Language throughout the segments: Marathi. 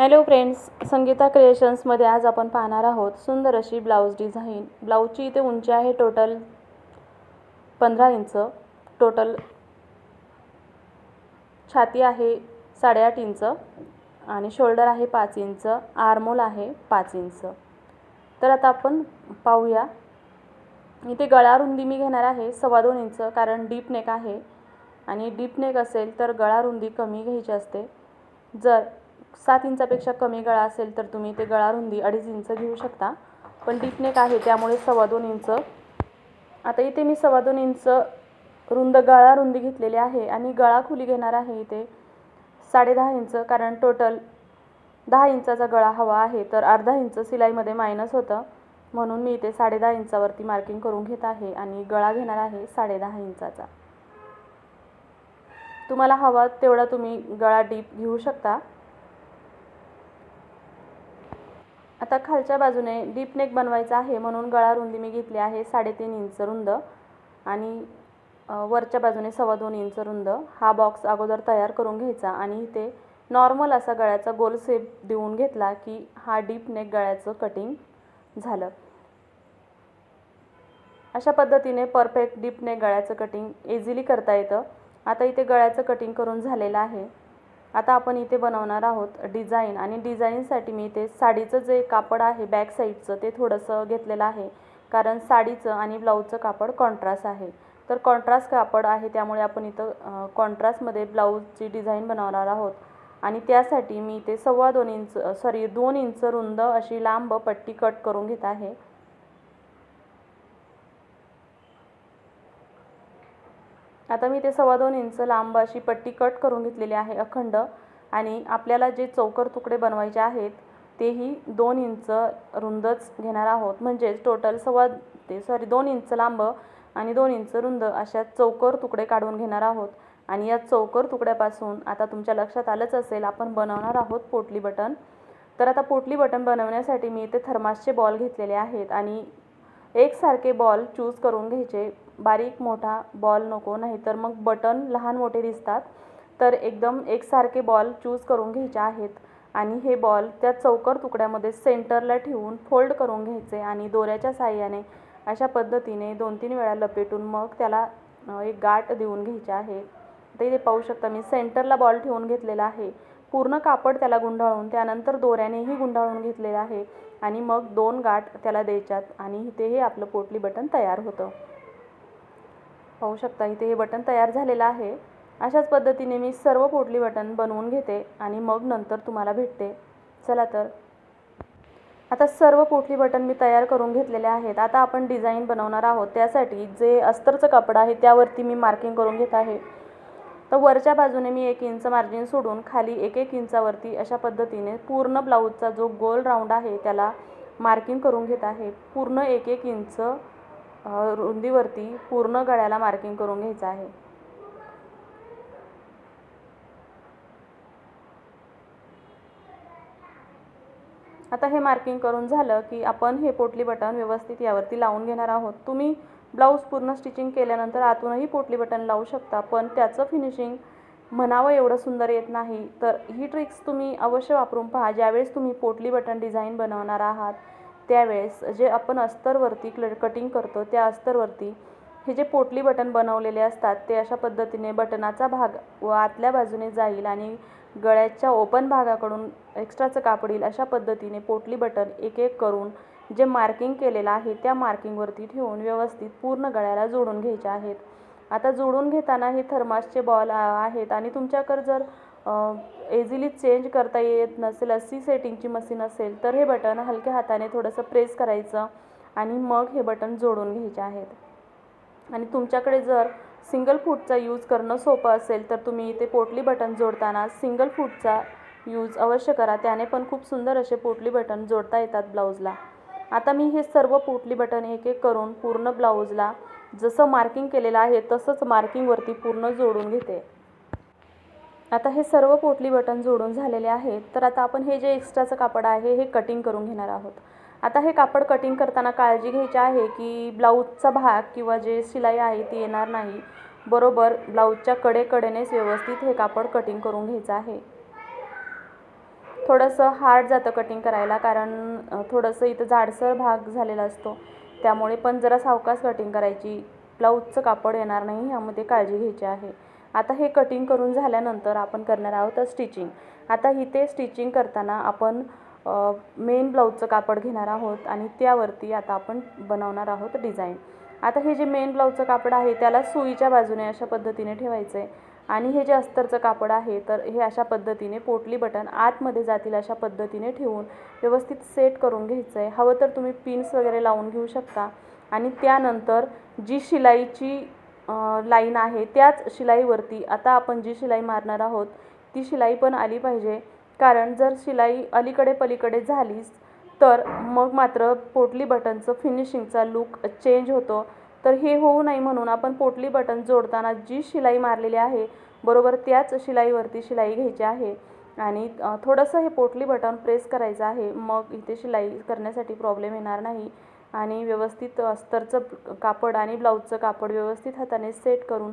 हॅलो फ्रेंड्स संगीता क्रिएशन्समध्ये आज आपण पाहणार आहोत सुंदर अशी ब्लाऊज डिझाईन ब्लाऊजची इथे उंची आहे टोटल पंधरा इंच. टोटल छाती आहे साडेआठ इंच आणि शोल्डर आहे पाच इंच. आर्मोल आहे पाच इंच. तर आता आपण पाहूया. इथे गळा रुंदी मी घेणार आहे सव्वा दोन इंच कारण डीप नेक आहे. आणि डीप नेक असेल तर गळा रुंदी कमी घ्यायची असते. जर सात इंचापेक्षा कमी गळा असेल तर तुम्ही ते गळा रुंदी अडीच इंच घेऊ शकता. पण डीपनेक आहे त्यामुळे सव्वा दोन इंच. आता इथे मी सव्वा दोन इंच रुंद गळा रुंदी घेतलेली आहे आणि गळा खुली घेणार आहे इथे साडेदहा इंच कारण टोटल दहा इंचाचा गळा हवा आहे तर अर्धा इंच सिलाईमध्ये मायनस होतं. म्हणून मी इथे साडेदहा इंचावरती मार्किंग करून घेत आहे आणि गळा घेणार आहे साडेदहा इंचाचा. तुम्हाला हवा तेवढा तुम्ही गळा डीप घेऊ शकता. आता खालच्या बाजूने डीप नेक बनवायचा आहे म्हणून गळा रुंदी मी घेतली आहे साडेतीन इंच रुंद. आणि वरच्या बाजूने सव्वा दोन इंच रुंद. हा बॉक्स अगोदर तयार करून घ्यायचा आणि इथे नॉर्मल असा गळ्याचा गोल शेप देऊन घेतला की हा डीप नेक गळ्याचं कटिंग झालं. अशा पद्धतीने परफेक्ट डीप नेक गळ्याचं कटिंग इझिली करता येतं. आता इथे गळ्याचं कटिंग करून झालेलं आहे. आता आपण इथे बनवणार आहोत डिझाईन आणि डिझाईनसाठी मी इथे साडीचं जे कापड आहे बॅक साईडचं ते थोडंसं घेतलेलं आहे. कारण साडीचं आणि ब्लाऊजचं कापड कॉन्ट्रास्ट आहे. तर कॉन्ट्रास्ट कापड आहे त्यामुळे आपण इथं कॉन्ट्रास्टमध्ये ब्लाऊजची डिझाईन बनवणार आहोत. आणि त्यासाठी मी इथे सव्वा दोन इंच सॉरी दोन इंच रुंद अशी लांब पट्टी कट करून घेत आहे. आता मी ते सव्वा दोन इंच लांब अशी पट्टी कट करून घेतलेली आहे अखंड. आणि आपल्याला जे चौकर तुकडे बनवायचे आहेत तेही दोन इंच रुंदच घेणार आहोत. म्हणजेच टोटल सव्वा ते सॉरी दोन इंच लांब आणि दोन इंच रुंद अशा चौकर तुकडे काढून घेणार आहोत. आणि या चौकर तुकड्यापासून आता तुमच्या लक्षात आलंच असेल आपण बनवणार आहोत पोटली बटन तर आता पोटली बटन बनवण्यासाठी मी इथे थर्मासचे बॉल घेतलेले आहेत आणि एकसारखे बॉल चूज करून घ्यायचे. बारीक मोठा बॉल नको नाही तर मग बटन लहान मोठे दिसतात. तर एकदम एकसारखे बॉल चूज करून घ्यायचे आहेत. आणि हे बॉल त्या चौकर तुकड्यामध्ये सेंटरला ठेवून फोल्ड करून घ्यायचे आणि दोऱ्याच्या साह्याने अशा पद्धतीने दोन तीन वेळा लपेटून मग त्याला एक गाठ देऊन घ्यायची आहे. ते इथे पाहू शकता मी सेंटरला बॉल ठेवून घेतलेला आहे. पूर्ण कापड त्याला गुंडाळून त्यानंतर दोऱ्यानेही गुंडाळून घेतलेलं आहे. आणि मग दोन गाठ त्याला द्यायच्यात आणि तेही आपलं पोटली बटन तयार होतं. पाहू शकता इथे हे बटन तयार झालेलं आहे. अशाच पद्धतीने मी सर्व पोटली बटन बनवून घेते आणि मग नंतर तुम्हाला भेटते. चला तर. आता सर्व पोटली बटन मी तयार करून घेतलेले आहेत. आता आपण डिझाईन बनवणार आहोत. त्यासाठी जे अस्तरचं कापड आहे त्यावरती मी मार्किंग करून घेत आहे. तर वरच्या बाजूने मी एक इंच मार्जिन सोडून खाली एक एक इंचावरती अशा पद्धतीने पूर्ण ब्लाऊजचा जो गोल राऊंड आहे त्याला मार्किंग करून घेत आहे. पूर्ण एक एक इंच रुंदीवरती पूर्ण गळ्याला मार्किंग करून घ्यायचं आहे. आता हे मार्किंग करून झालं की आपण हे पोटली बटन व्यवस्थित यावरती लावून घेणार आहोत. तुम्ही ब्लाऊज पूर्ण स्टिचिंग केल्यानंतर आतूनही पोटली बटन लावू शकता पण त्याचं फिनिशिंग म्हणावं एवढं सुंदर येत नाही. तर ही ट्रिक्स तुम्ही अवश्य वापरून पहा. ज्यावेळेस तुम्ही पोटली बटन डिझाईन बनवणार आहात त्यावेळेस जे आपण अस्तरवरती क्ल कटिंग करतो त्या अस्तरवरती हे जे पोटली बटन बनवलेले असतात ते अशा पद्धतीने बटनाचा भाग व आतल्या बाजूने जाईल आणि गळ्याच्या ओपन भागाकडून एक्स्ट्राचं कापड येईल अशा पद्धतीने पोटली बटन एक एक करून जे मार्किंग केलेलं आहे त्या मार्किंगवरती ठेवून व्यवस्थित पूर्ण गळ्याला जोडून घ्यायचे आहेत. आता जोडून घेताना हे थर्मासचे बॉल आहेत आणि तुमच्याकडे जर इझिली चेंज करता येत नसेल अशी सेटिंगची मशीन असेल तर हे बटन हलक्या हाताने थोडंसं प्रेस करायचं आणि मग हे बटन जोडून घ्यायचे आहेत. आणि तुमच्याकडे जर सिंगल फूटचा यूज करणं सोपं असेल तर तुम्ही इथे पोटली बटन जोडताना सिंगल फूटचा यूज अवश्य करा. त्याने पण खूप सुंदर असे पोटली बटन जोडता येतात ब्लाऊजला आता मी हे सर्व पोटली बटन एक एक करून पूर्ण ब्लाऊजला जसं मार्किंग केलेलं आहे तसंच मार्किंगवरती पूर्ण जोडून घेते. आता हे सर्व पोटली बटन जोडून झालेले आहेत तर आता आपण हे जे एक्स्ट्राचं कापड आहे हे कटिंग करून घेणार आहोत. आता हे कापड कटिंग करताना काळजी घ्यायची आहे की ब्लाऊजचा भाग किंवा जे शिलाई आहे ती येणार नाही. बरोबर ब्लाऊजच्या कडेकडेनेच व्यवस्थित हे कापड कटिंग करून घ्यायचं आहे. थोडंसं हार्ड जातं कटिंग करायला कारण थोडंसं इथं जाडसर भाग झालेला असतो. त्यामुळे पण जरा सावकाश कटिंग करायची. ब्लाऊजचं कापड येणार नाही ह्यामध्ये काळजी घ्यायची आहे. आता हे कटिंग करून झाल्यानंतर आपण करणार आहोत स्टिचिंग आता इथे स्टिचिंग करताना आपण मेन ब्लाऊजचं कापड घेणार आहोत आणि त्यावरती आता आपण बनवणार आहोत डिझाईन आता हे जे मेन ब्लाऊजचं कापड आहे त्याला सुईच्या बाजूने अशा पद्धतीने ठेवायचं आहे आणि हे जे अस्तरचं कापड आहे तर हे अशा पद्धतीने पोटली बटन आतमध्ये जातील अशा पद्धतीने ठेवून व्यवस्थित सेट करून घ्यायचं आहे हवं तर तुम्ही पिन्स वगैरे लावून घेऊ शकता. आणि त्यानंतर जी शिलाईची लाईन आहे त्याच शिलाईवरती आता आपण जी शिलाई मारणार आहोत ती शिलाई पण आली पाहिजे. कारण जर शिलाई अलीकडे पलीकडे झालीच तर मग मात्र पोटली बटनचं फिनिशिंगचा लूक चेंज होतो. तर हे होऊ नये म्हणून आपण पोटली बटन जोडताना जी शिलाई मारलेली आहे बरोबर त्याच शिलाईवरती शिलाई घ्यायची आहे. आणि थोडंसं हे पोटली बटन प्रेस करायचं आहे मग इथे शिलाई करण्यासाठी प्रॉब्लेम येणार नाही. आणि व्यवस्थित अस्तरचं कापड आणि ब्लाऊजचं कापड व्यवस्थित हाताने सेट करून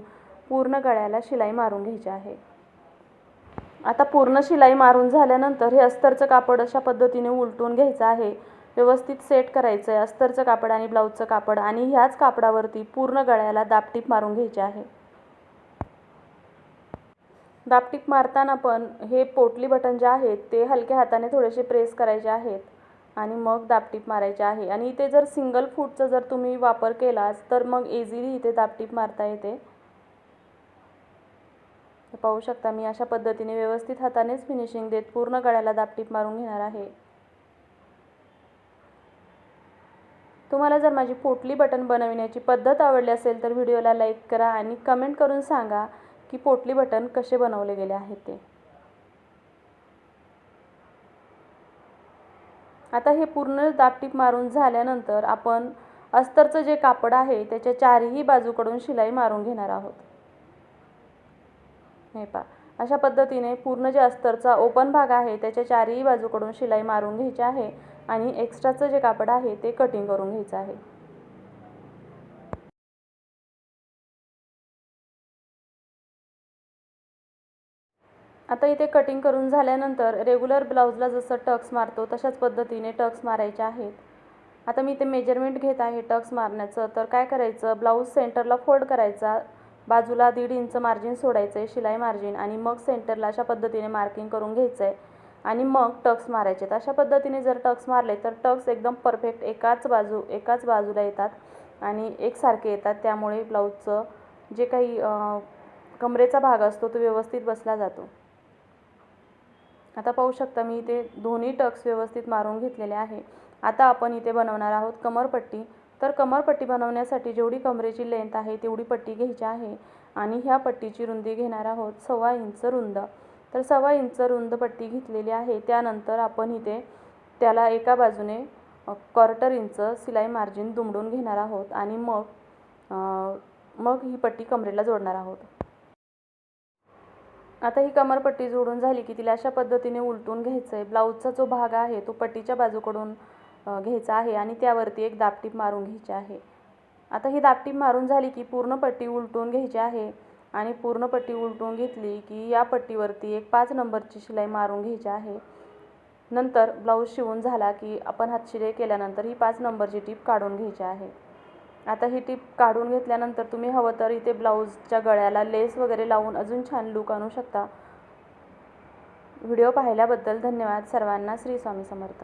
पूर्ण गळ्याला शिलाई मारून घ्यायची आहे. आता पूर्ण शिलाई मारून झाल्यानंतर हे अस्तरचं कापड अशा पद्धतीने उलटून घ्यायचं आहे. व्यवस्थित सेट करायचं आहे अस्तरचं कापड आणि ब्लाऊजचं कापड आणि ह्याच कापडावरती पूर्ण गळ्याला दापटीप मारून घ्यायची आहे. दापटीप मारताना पण हे पोटली बटन जे आहेत ते हलक्या हाताने थोडेसे प्रेस करायचे आहेत. आणि मग दापटीप मारायचे आहे. आणि इथे जर सिंगल फूटचा जर तुम्ही वापर केलाच तर मग इझिली इथे दापटीप मारता येते. पाहू शकता मी अशा पद्धतीने व्यवस्थित हातानेच फिनिशिंग देत पूर्ण गळ्याला दापटीप मारून घेणार आहे. तुम्हाला जर माझी पोटली बटन बनविण्याची पद्धत आवडली असेल तर व्हिडिओला लाईक करा आणि कमेंट करून सांगा की पोटली बटन कसे बनवले गेले आहेत ते. आता हे पूर्ण दापटीप मारून झाल्यानंतर आपण अस्तरचं जे कापड आहे त्याच्या चारही बाजूकडून शिलाई मारून घेणार आहोत. हे पा अशा पद्धतीने पूर्ण जे अस्तरचा ओपन भाग आहे त्याच्या चारही बाजूकडून शिलाई मारून घ्यायची आहे आणि एक्स्ट्राचं जे कापड आहे ते कटिंग करून घ्यायचं आहे. आता इथे कटिंग करून झाल्यानंतर रेग्युलर ब्लाऊजला जसं टक्स मारतो तशाच पद्धतीने टक्स मारायचे आहेत. आता मी इथे मेजरमेंट घेत आहे टक्स मारण्याचं. तर काय करायचं? ब्लाऊज सेंटरला फोल्ड करायचा. बाजूला दीड इंच मार्जिन सोडायचं आहे शिलाई मार्जिन आणि मग सेंटरला अशा पद्धतीने मार्किंग करून घ्यायचं आहे आणि मग टक्स मारायचे आहेत. अशा पद्धतीने जर टक्स मारले तर टक्स एकदम परफेक्ट एकाच बाजू एकाच बाजूला येतात. आणि एकसारखे येतात. त्यामुळे ब्लाऊजचं जे काही कमरेचा भाग असतो तो व्यवस्थित बसला जातो. आता पाहू शकता मी इथे दोन्ही टक्स व्यवस्थित मारून घेतलेले आहे. आता आपण इथे बनवणार आहोत कमरपट्टी. तर कमरपट्टी बनवण्यासाठी जेवढी कमरेची लेंथ आहे तेवढी पट्टी घ्यायची आहे. आणि ह्या पट्टीची रुंदी घेणार आहोत सव्वा इंच रुंद. तर सव्वा इंच रुंद पट्टी घेतलेली आहे. त्यानंतर आपण इथे त्याला एका बाजूने क्वार्टर इंच सिलाई मार्जिन दुमडून घेणार आहोत. आणि मग मग ही पट्टी कमरेला जोडणार आहोत. आता ही कमरपट्टी जोडून झाली की तिला अशा पद्धतीने उलटून घ्यायचं आहे ब्लाऊजचा जो भाग आहे तो पट्टीच्या बाजूकडून घ्यायचा आहे आणि त्यावरती एक दापटीप मारून घ्यायची आहे. आता ही दापटीप मारून झाली की पूर्ण पट्टी उलटून घ्यायची आहे आणि पूर्ण पट्टी उलटून घेतली की या पट्टीवरती एक पाच नंबरची शिलाई मारून घ्यायची आहे. नंतर ब्लाऊज शिवून झाला की आपण हातशिलाई केल्यानंतर ही पाच नंबरची टीप काढून घ्यायची आहे. आता ही टीप काढून घेतल्यानंतर तुम्ही हवं तर इथे ब्लाऊजच्या गळ्याला लेस वगैरे लावून अजून छान लूक आणू शकता. व्हिडिओ पाहिल्याबद्दल धन्यवाद. सर्वांना श्री स्वामी समर्थ.